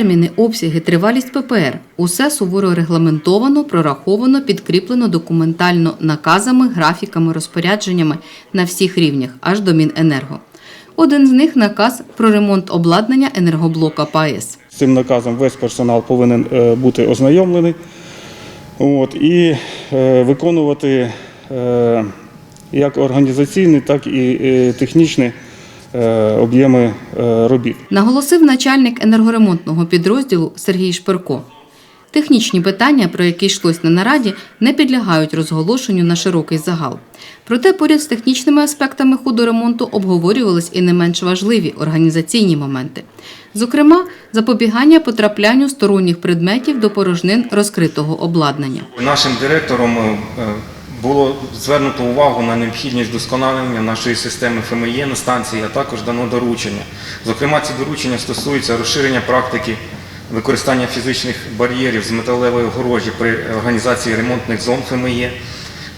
Терміни, обсяги, тривалість ППР усе суворо регламентовано, прораховано, підкріплено документально наказами, графіками, розпорядженнями на всіх рівнях, аж до Міненерго. Один з них наказ про ремонт обладнання енергоблока ПАЕС. Цим наказом весь персонал повинен е, бути ознайомлений от, і е, виконувати е, як організаційні, так і технічні об'єми е, робіт. Наголосив начальник енергоремонтного підрозділу Сергій Шпирко. Технічні питання, про які йшлось на нараді, не підлягають розголошенню на широкий загал. Проте поряд з технічними аспектами худоремонту обговорювались і не менш важливі організаційні моменти. Зокрема, запобігання потраплянню сторонніх предметів до порожнин розкритого обладнання. Нашим директором е, було звернуто увагу на необхідність вдосконалення нашої системи ФМЄ на станції, а також дано доручення. Зокрема, ці доручення стосуються розширення практики використання фізичних бар'єрів з металевої огорожі при організації ремонтних зон ФМЄ.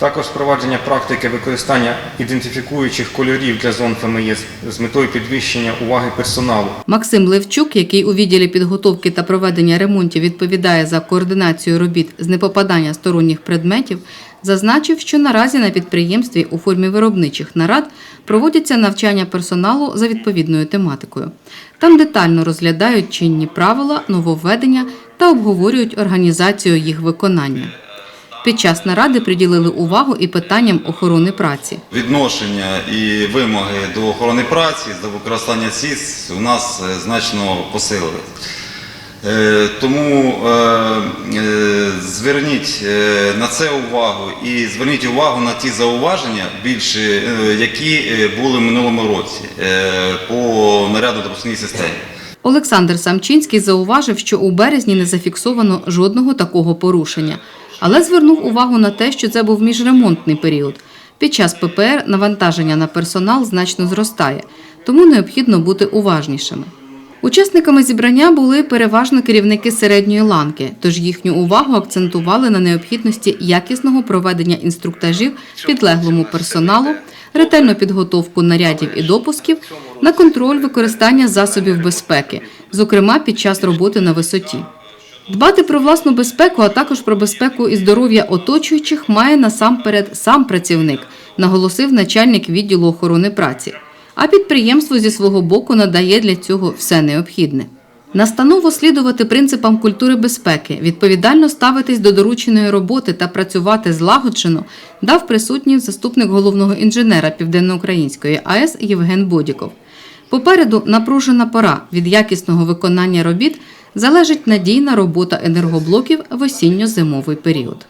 Також впровадження практики використання ідентифікуючих кольорів для зон ФМЄ з- метою підвищення уваги персоналу. Максим Левчук, який у відділі підготовки та проведення ремонтів відповідає за координацію робіт з непопадання сторонніх предметів, зазначив, що наразі на підприємстві у формі виробничих нарад проводяться навчання персоналу за відповідною тематикою. Там детально розглядають чинні правила, нововведення та обговорюють організацію їх виконання. Під час наради приділили увагу і питанням охорони праці. Відношення і вимоги до охорони праці, до використання СІС у нас е, значно посилили. Е, Тому е, зверніть на це увагу і зверніть увагу на ті зауваження, більше, які були в минулому році по нарядно-допускній системі. Олександр Самчинський зауважив, що у березні не зафіксовано жодного такого порушення, але звернув увагу на те, що це був міжремонтний період. Під час ППР навантаження на персонал значно зростає, тому необхідно бути уважнішими. Учасниками зібрання були переважно керівники середньої ланки, тож їхню увагу акцентували на необхідності якісного проведення інструктажів підлеглому персоналу, ретельну підготовку нарядів і допусків, на контроль використання засобів безпеки, зокрема під час роботи на висоті. Дбати про власну безпеку, а також про безпеку і здоров'я оточуючих має насамперед сам працівник, наголосив начальник відділу охорони праці. А підприємство зі свого боку надає для цього все необхідне. Настаново слідувати принципам культури безпеки, відповідально ставитись до дорученої роботи та працювати злагоджено, дав присутній заступник головного інженера Південноукраїнської АЕС Євген Бодіков. Попереду напружена пора від якісного виконання робіт залежить надійна робота енергоблоків в осінньо-зимовий період.